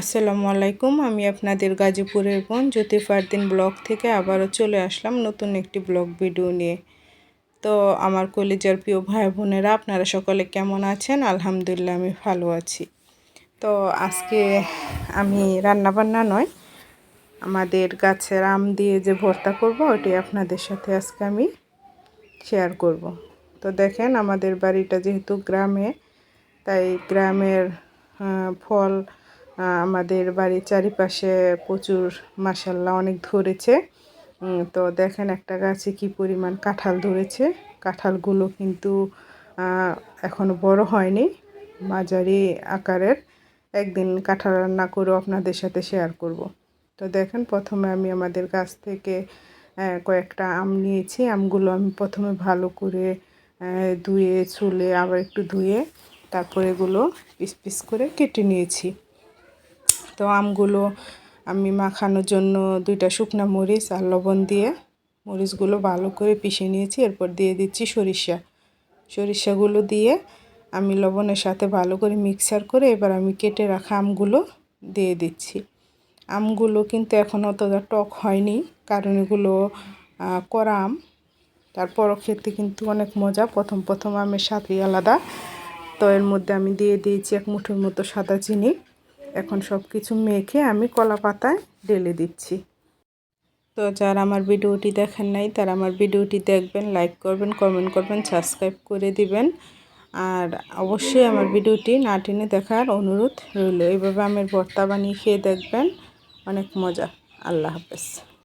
আসসালামু আলাইকুম, আমি আপনাদের গাজীপুরের বোন জ্যোতি ফারদিন ব্লগ থেকে আবারও চলে আসলাম নতুন একটি ব্লগ ভিডিও নিয়ে। তো আমার কলিজার প্রিয় ভাই বোনেরা, আপনারা সকলে কেমন আছেন? আলহামদুলিল্লাহ, আমি ভালো আছি। তো আজকে আমি রান্না বান্না নয়, আমাদের গাছের আম দিয়ে যে ভর্তা করব, ওটি আপনাদের সাথে আজকে আমি শেয়ার করব। তো দেখেন, আমাদের বাড়িটা যেহেতু গ্রামে, তাই গ্রামের ফল আমাদের বাড়ির চারিপাশে প্রচুর মাসাল্লাহ অনেক ধরেছে। তো দেখেন একটা গাছে কি পরিমাণ কাঁঠাল ধরেছে। কাঁঠালগুলো কিন্তু এখনও বড় হয়নি, মাঝারি আকারের। একদিন কাঁঠাল রান্না করেও আপনাদের সাথে শেয়ার করব। তো দেখেন, প্রথমে আমি আমাদের গাছ থেকে কয়েকটা আম নিয়েছি। আমগুলো আমি প্রথমে ভালো করে ধুয়ে চুলে আবার একটু ধুয়ে তারপরে এগুলো পিস পিস করে কেটে নিয়েছি। তো আমগুলো আমি মাখানোর জন্য দুইটা শুকনা মরিচ আর লবণ দিয়ে মরিচগুলো ভালো করে পিষে নিয়েছি। এরপর দিয়ে দিচ্ছি সরিষা। সরিষাগুলো দিয়ে আমি লবণের সাথে ভালো করে মিক্সার করে এবার আমি কেটে রাখা আমগুলো দিয়ে দিচ্ছি। আমগুলো কিন্তু এখন অতটা টক হয়নি, কারণ এগুলো করা আম। তারপরও খেতে কিন্তু অনেক মজা, প্রথম প্রথম আমের স্বাদই আলাদা। তো এর মধ্যে আমি দিয়ে দিয়েছি এক মুঠোর মতো সাদা চিনি। এখন সব কিছু মেখে আমি কলা পাতায় ঢেলে দিচ্ছি। তো যারা আমার ভিডিওটি দেখেন নাই, তারা আমার ভিডিওটি দেখবেন লাইক করবেন কমেন্ট করবেন সাবস্ক্রাইব করে দিবেন। আর অবশ্যই আমার ভিডিওটি না টেনে দেখার অনুরোধ রইল। এইভাবে আমার ভর্তা বানিয়ে খেয়ে দেখবেন। অনেক মজা। আল্লাহ হাফেজ।